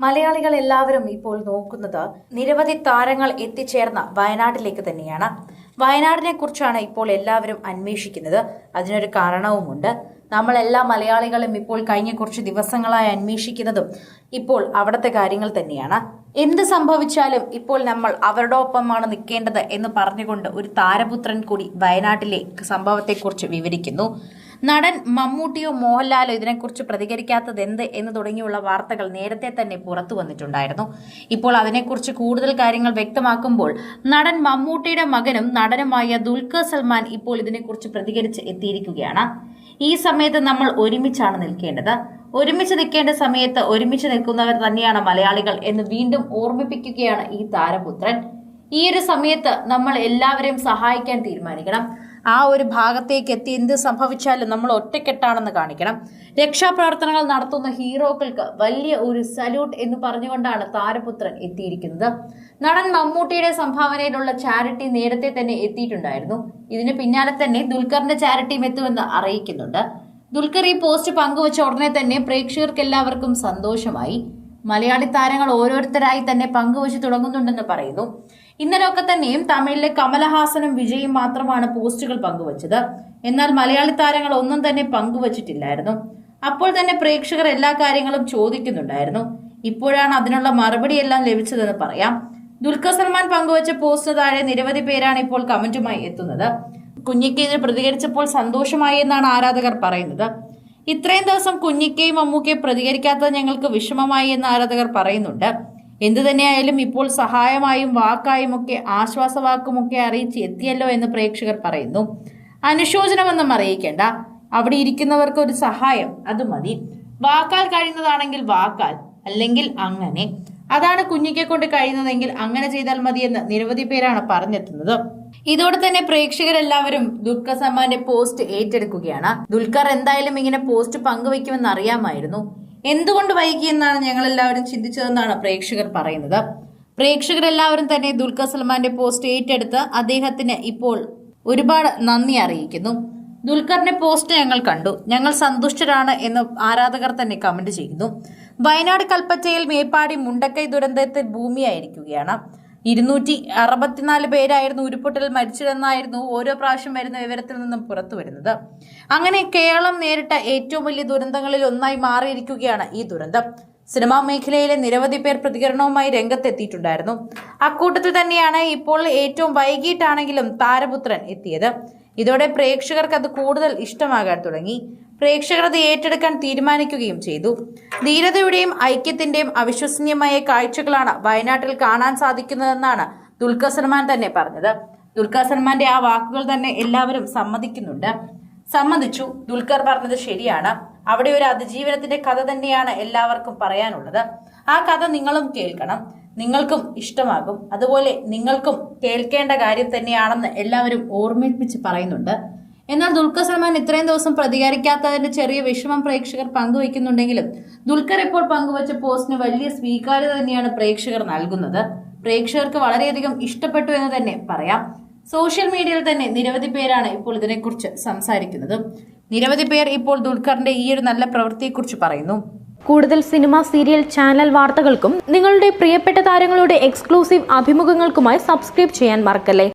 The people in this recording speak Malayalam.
മലയാളികൾ എല്ലാവരും ഇപ്പോൾ നോക്കുന്നത് നിരവധി താരങ്ങൾ എത്തിച്ചേർന്ന വയനാട്ടിലേക്ക് തന്നെയാണ്. വയനാടിനെ കുറിച്ചാണ് ഇപ്പോൾ എല്ലാവരും അന്വേഷിക്കുന്നത്. അതിനൊരു കാരണവുമുണ്ട്. നമ്മളെല്ലാ മലയാളികളും ഇപ്പോൾ കഴിഞ്ഞ കുറച്ച് ദിവസങ്ങളായി അന്വേഷിക്കുന്നതും ഇപ്പോൾ അവിടുത്തെ കാര്യങ്ങൾ തന്നെയാണ്. എന്ത് സംഭവിച്ചാലും ഇപ്പോൾ നമ്മൾ അവരുടെ ഒപ്പമാണ് നിൽക്കേണ്ടത് എന്ന് പറഞ്ഞുകൊണ്ട് ഒരു താരപുത്രൻ കൂടി വയനാട്ടിലെ സംഭവത്തെക്കുറിച്ച് വിവരിക്കുന്നു. നടൻ മമ്മൂട്ടിയോ മോഹൻലാലോ ഇതിനെക്കുറിച്ച് പ്രതികരിക്കാത്തത് എന്ത് എന്ന് തുടങ്ങിയുള്ള വാർത്തകൾ നേരത്തെ തന്നെ പുറത്തു വന്നിട്ടുണ്ടായിരുന്നു. ഇപ്പോൾ അതിനെക്കുറിച്ച് കൂടുതൽ കാര്യങ്ങൾ വ്യക്തമാക്കുമ്പോൾ നടൻ മമ്മൂട്ടിയുടെ മകനും നടനുമായ ദുൽഖർ സൽമാൻ ഇപ്പോൾ ഇതിനെക്കുറിച്ച് പ്രതികരിച്ച് എത്തിയിരിക്കുകയാണ്. ഈ സമയത്ത് നമ്മൾ ഒരുമിച്ചാണ് നിൽക്കേണ്ടത്. ഒരുമിച്ച് നിൽക്കേണ്ട സമയത്ത് ഒരുമിച്ച് നിൽക്കുന്നവർ തന്നെയാണ് മലയാളികൾ എന്ന് വീണ്ടും ഓർമ്മിപ്പിക്കുകയാണ് ഈ താരപുത്രൻ. ഈ ഒരു സമയത്ത് നമ്മൾ എല്ലാവരെയും സഹായിക്കാൻ തീരുമാനിക്കണം. ആ ഒരു ഭാഗത്തേക്ക് എത്തി എന്ത് സംഭവിച്ചാലും നമ്മൾ ഒറ്റക്കെട്ടാണെന്ന് കാണിക്കണം. രക്ഷാപ്രവർത്തനങ്ങൾ നടത്തുന്ന ഹീറോകൾക്ക് വലിയ ഒരു സല്യൂട്ട് എന്ന് പറഞ്ഞുകൊണ്ടാണ് താരപുത്രൻ എത്തിയിരിക്കുന്നത്. നടൻ മമ്മൂട്ടിയുടെ സംഭാവനയിലുള്ള ചാരിറ്റി നേരത്തെ തന്നെ എത്തിയിട്ടുണ്ടായിരുന്നു. ഇതിന് പിന്നാലെ തന്നെ ദുൽഖറിന്റെ ചാരിറ്റിയും എത്തുമെന്ന് അറിയിക്കുന്നുണ്ട്. ദുൽഖർ ഈ പോസ്റ്റ് പങ്കുവച്ച ഉടനെ തന്നെ പ്രേക്ഷകർക്ക് എല്ലാവർക്കും സന്തോഷമായി. മലയാളി താരങ്ങൾ ഓരോരുത്തരായി തന്നെ പങ്കുവച്ച് തുടങ്ങുന്നുണ്ടെന്ന് പറയുന്നു. ഇന്നലെയൊക്കെ തന്നെയും തമിഴിലെ കമലഹാസനും വിജയും മാത്രമാണ് പോസ്റ്റുകൾ പങ്കുവച്ചത്. എന്നാൽ മലയാളി താരങ്ങൾ ഒന്നും തന്നെ പങ്കുവച്ചിട്ടില്ലായിരുന്നു. അപ്പോൾ തന്നെ പ്രേക്ഷകർ എല്ലാ കാര്യങ്ങളും ചോദിക്കുന്നുണ്ടായിരുന്നു. ഇപ്പോഴാണ് അതിനുള്ള മറുപടി എല്ലാം ലഭിച്ചതെന്ന് പറയാം. ദുൽഖർ സൽമാൻ പങ്കുവച്ച പോസ്റ്റ് താഴെ നിരവധി പേരാണ് ഇപ്പോൾ കമന്റുമായി എത്തുന്നത്. കുഞ്ഞിക്കെതിരെ പ്രതികരിച്ചപ്പോൾ സന്തോഷമായി എന്നാണ് ആരാധകർ പറയുന്നത്. ഇത്രയും ദിവസം കുഞ്ഞിക്കയും അമ്മൂക്കയും പ്രതികരിക്കാത്തത് ഞങ്ങൾക്ക് വിഷമമായി എന്ന് ആരാധകർ പറയുന്നുണ്ട്. എന്തു തന്നെയായാലും ഇപ്പോൾ സഹായമായും വാക്കായും ഒക്കെ ആശ്വാസവാക്കുമൊക്കെ അറിയിച്ച് എത്തിയല്ലോ എന്ന് പ്രേക്ഷകർ പറയുന്നു. അനുശോചനമൊന്നും അറിയിക്കേണ്ട. അവിടെ ഇരിക്കുന്നവർക്ക് ഒരു സഹായം അത് മതി. വാക്കാൽ കഴിയുന്നതാണെങ്കിൽ വാക്കാൽ അല്ലെങ്കിൽ അങ്ങനെ. അതാണ് കുഞ്ഞിക്കെ കൊണ്ട് കഴിയുന്നതെങ്കിൽ അങ്ങനെ ചെയ്താൽ മതി എന്ന് നിരവധി പേരാണ് പറഞ്ഞെത്തുന്നത്. ഇതോടെ തന്നെ പ്രേക്ഷകരെല്ലാവരും ദുൽഖർ സൽമാന്റെ പോസ്റ്റ് ഏറ്റെടുക്കുകയാണ്. ദുൽഖർ എന്തായാലും ഇങ്ങനെ പോസ്റ്റ് പങ്കുവെക്കുമെന്ന് അറിയാമായിരുന്നു. എന്തുകൊണ്ട് വൈകി എന്നാണ് ഞങ്ങൾ എല്ലാവരും ചിന്തിച്ചതെന്നാണ് പ്രേക്ഷകർ പറയുന്നത്. പ്രേക്ഷകരെല്ലാവരും തന്നെ ദുൽഖർ സൽമാന്റെ പോസ്റ്റ് ഏറ്റെടുത്ത് അദ്ദേഹത്തിന് ഇപ്പോൾ ഒരുപാട് നന്ദി അറിയിക്കുന്നു. ദുൽഖറിന്റെ പോസ്റ്റ് ഞങ്ങൾ കണ്ടു. ഞങ്ങൾ സന്തുഷ്ടരാണ് എന്ന് ആരാധകർ തന്നെ കമന്റ് ചെയ്യുന്നു. വയനാട് കൽപ്പറ്റയിൽ മേപ്പാടി മുണ്ടക്കൈ ദുരന്തത്തിൽ ഭൂമിയായിരിക്കുകയാണ്. ഇരുന്നൂറ്റി അറുപത്തിനാല് പേരായിരുന്നു ഉരുപൊട്ടൽ മരിച്ചതെന്നായിരുന്നു ഓരോ പ്രാവശ്യം വരുന്ന വിവരത്തിൽ നിന്നും പുറത്തു വരുന്നത്. അങ്ങനെ കേരളം നേരിട്ട ഏറ്റവും വലിയ ദുരന്തങ്ങളിൽ ഒന്നായി മാറിയിരിക്കുകയാണ് ഈ ദുരന്തം. സിനിമാ മേഖലയിലെ നിരവധി പേർ പ്രതികരണവുമായി രംഗത്തെത്തിയിട്ടുണ്ടായിരുന്നു. അക്കൂട്ടത്തിൽ തന്നെയാണ് ഇപ്പോൾ ഏറ്റവും വൈകിട്ടാണെങ്കിലും താരപുത്രൻ എത്തിയത്. ഇതോടെ പ്രേക്ഷകർക്ക് അത് കൂടുതൽ ഇഷ്ടമാകാൻ തുടങ്ങി. പ്രേക്ഷകർ അത് ഏറ്റെടുക്കാൻ തീരുമാനിക്കുകയും ചെയ്തു. ധീരതയുടെയും ഐക്യത്തിന്റെയും അവിശ്വസനീയമായ കാഴ്ചകളാണ് വയനാട്ടിൽ കാണാൻ സാധിക്കുന്നതെന്നാണ് ദുൽഖർ സൽമാൻ തന്നെ പറഞ്ഞത്. ദുൽഖർ സൽമാന്റെ ആ വാക്കുകൾ തന്നെ എല്ലാവരും സമ്മതിക്കുന്നുണ്ട്. സമ്മതിച്ചു. ദുൽഖർ പറഞ്ഞത് ശരിയാണ്. അവിടെ ഒരു അതിജീവനത്തിന്റെ കഥ തന്നെയാണ് എല്ലാവർക്കും പറയാനുള്ളത്. ആ കഥ നിങ്ങളും കേൾക്കണം. നിങ്ങൾക്കും ഇഷ്ടമാകും. അതുപോലെ നിങ്ങൾക്കും കേൾക്കേണ്ട കാര്യം തന്നെയാണെന്ന് എല്ലാവരും ഓർമ്മിപ്പിച്ച് പറയുന്നുണ്ട്. എന്നാൽ ദുൽഖർ സൽമാൻ ഇത്രയും ദിവസം പ്രതികരിക്കാത്തതിന്റെ ചെറിയ വിഷമം പ്രേക്ഷകർ പങ്കുവയ്ക്കുന്നുണ്ടെങ്കിലും ദുൽഖർ ഇപ്പോൾ പങ്കുവച്ച പോസ്റ്റിന് വലിയ സ്വീകാര്യത തന്നെയാണ് പ്രേക്ഷകർ നൽകുന്നത്. പ്രേക്ഷകർക്ക് വളരെയധികം ഇഷ്ടപ്പെട്ടു എന്ന് തന്നെ പറയാം. സോഷ്യൽ മീഡിയയിൽ തന്നെ നിരവധി പേരാണ് ഇപ്പോൾ ഇതിനെക്കുറിച്ച് സംസാരിക്കുന്നത്. നിരവധി പേർ ഇപ്പോൾ ദുൽഖറിന്റെ ഈ ഒരു നല്ല പ്രവൃത്തിയെക്കുറിച്ച് പറയുന്നു. കൂടുതൽ സിനിമ സീരിയൽ ചാനൽ വാർത്തകൾക്കും നിങ്ങളുടെ പ്രിയപ്പെട്ട താരങ്ങളുടെ എക്സ്ക്ലൂസീവ് അഭിമുഖങ്ങൾക്കുമായി സബ്സ്ക്രൈബ് ചെയ്യാൻ മറക്കല്ലേ?